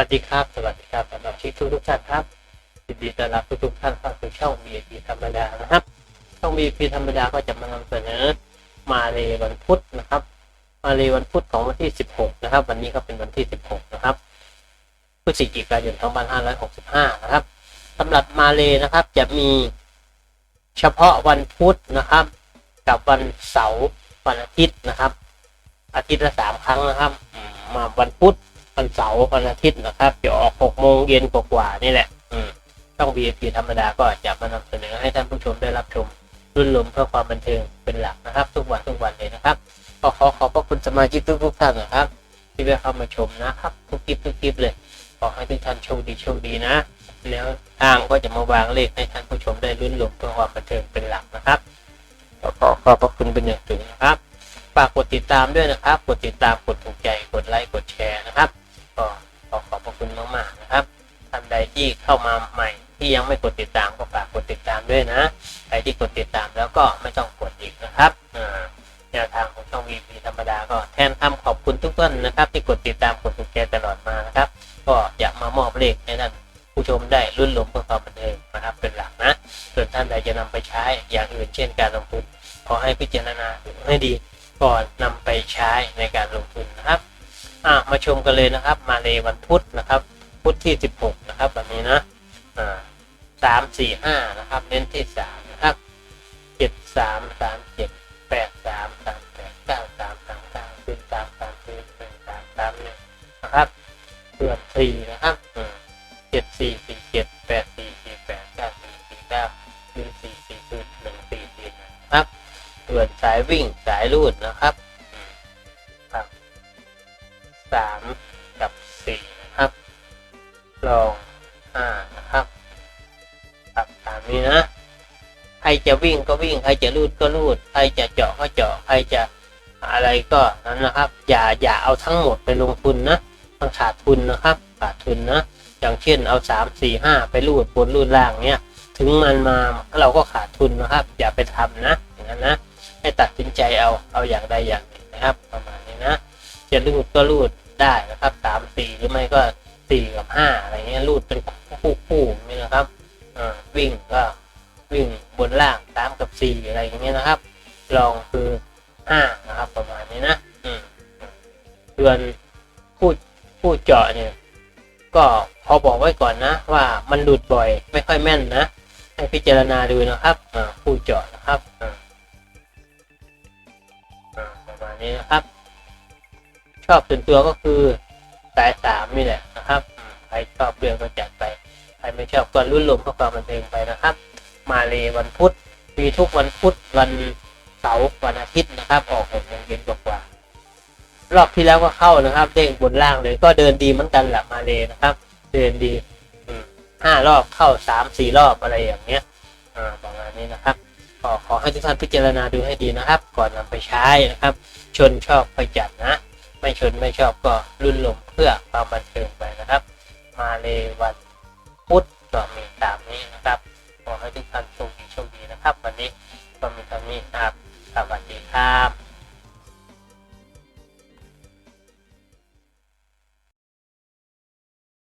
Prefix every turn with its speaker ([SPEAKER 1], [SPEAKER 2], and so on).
[SPEAKER 1] วัสดีครับ สวัสดีครับสำหรับชิคทุกทุกท่านครับยินดีต้อนรับทุกทุกท่านเข้าสู่ช่อง VIP ธรรมดานะครับ ช่อง VIP ธรรมดาก็จะมานำเสนอมาเลวันพุธนะครับ มาเลวันพุธของวันที่ 16 นะครับ วันนี้ก็เป็นวันที่ 16 นะครับพฤศจิกายน 2565 นะครับสำหรับมาเลนะครับจะมีเฉพาะวันพุธนะครับ กับวันเสาร์วันอาทิตย์นะครับ อาทิตย์ละสามครั้งนะครับ มาวันพุธ วันเสาร์วันอาทิตย์นะครับจะออกหกโมงเย็นกว่าๆนี่แหละอืมช่อง VIP ธรรมดาก็จะมานำเสนอให้ท่านผู้ชมได้รับชมรุ่นลมเพื่อความบันเทิงเป็นหลักนะครับ ทุกวันทุกวันเลยนะครับก็ขอขอบพระคุณสมาชิกทุกท่านนะครับ ที่ได้เข้ามาชมนะครับ ทุกคลิปทุกคลิปเลยขอให้ทุกท่านโชคดีโชคดีนะแล้วทางก็จะมาวางเลขให้ท่านผู้ชมได้รุ่นลมเพื่อความบันเทิงเป็นหลักนะครับก็ขอขอบพระคุณเป็นอย่างสูงนะครับฝากกดติดตามด้วยนะครับ กดติดตามกดถูกใจกดไลค์ เข้ามาใหม่ ที่ยังไม่กดติดตามก็ฝากกดติดตามด้วยนะใครที่กดติดตามแล้วก็ไม่ต้องกดอีกนะครับแนวทางของช่อง VP ธรรมดาก็แทนคำขอบคุณทุกท่านนะครับ ที่กดติดตามกดถูกใจตลอดมานะครับ ก็อยากมามอบเลขให้ท่านผู้ชมได้รุ่นหลงเพื่อความบันเทิงนะครับ เป็นหลักนะ ส่วนท่านใดจะนำไปใช้อย่างอื่นเช่นการลงทุนขอให้พิจารณาให้ดีก่อนนำไปใช้ในการลงทุนนะครับมาชมกันเลยนะครับ มาเลยวันพุธนะครับ พุธที่ 16 นะครับแบบนี้นะอ่าสามสี่ห้านะครับ เน้นที่สามนะครับเจ็ดสามสามเจ็ดแปดสามสามแปดเก้าสามสามเก้าสี่สามสามสี่หนึ่งสามสามหนึ่งนะครับเพื่อนสี่นะครับเจ็ดสี่สี่เจ็ดแปดสี่สี่แปดเก้าสี่สี่เก้าหนึ่สี่สี่ศูนย์หนึ่งสี่สี่หนึ่งนะครับส่วนสายวิ่งสายรูดนะครับอืมครับสาม ครับตามนี้นะ ใครจะวิ่งก็วิ่ง ใครจะรูดก็รูด ใครจะเจาะก็เจาะ ใครจะอะไรก็นั้นนะครับ อย่าอย่าเอาทั้งหมดไปลงทุนนะมันขาดทุนนะครับ ขาดทุนนะ อย่างเช่นเอาสามสี่ห้าไปรูดบนรูดล่างเนี้ยถึงมันมาเราก็ขาดทุนนะครับ อย่าไปทำนะอย่างนั้นนะให้ตัดสินใจเอาเอาอย่างใดอย่างหนึ่งนะครับ ประมาณนี้นะจะรูดก็รูดได้นะครับสามสี่หรือไม่ก็สี่กับห้าอะไรเงี้ยรูดเป็นคู่คู่ๆนี่นะครับ วิ่งก็วิ่งบนล่างสามกับสี่อะไรอย่างเงี้ยนะครับ ลองคือห้านะครับ ประมาณนี้นะส่วนผู้ผู้เจาะเนี่ย ก็พอบอกไว้ก่อนนะ ว่ามันหลุดบ่อยไม่ค่อยแม่นนะให้พิจารณาดูนะครับผู้เจาะนะครับประมาณนี้นะครับ ชอบส่วนตัวก็คือสายสามนี่แหละนะครับใครชอบเรื่องก็จัดไป ใครไม่ชอบก็รุ่นลมก็ความบันเทิงไปนะครับ มาเลยวันพุธมีทุกวันพุธวันเสาร์วันอาทิตย์นะครับออกหกโมงเย็นกว่ารอบที่แล้วก็เข้านะครับ เด้งบนล่างเลยก็เดินดีเหมือนกันแหละมาเลยนะครับ เดินดีห้ารอบเข้าสามสี่รอบอะไรอย่างเงี้ยอ่าประมาณนี้นะครับก็ขอให้ทุกท่านพิจารณาดูให้ดีนะครับ ก่อนนำไปใช้นะครับ ชนชอบไปจัดนะ ไม่ชนไม่ชอบก็รุ่นลงเพื่อความบันเทิงไปนะครับ มาเลยวัน พุธก็มีตามนี้นะครับ ขอให้ทุกท่านโชคดีโชคดีนะครับ วันนี้ก็มีเท่านี้ครับสวัสดีครับ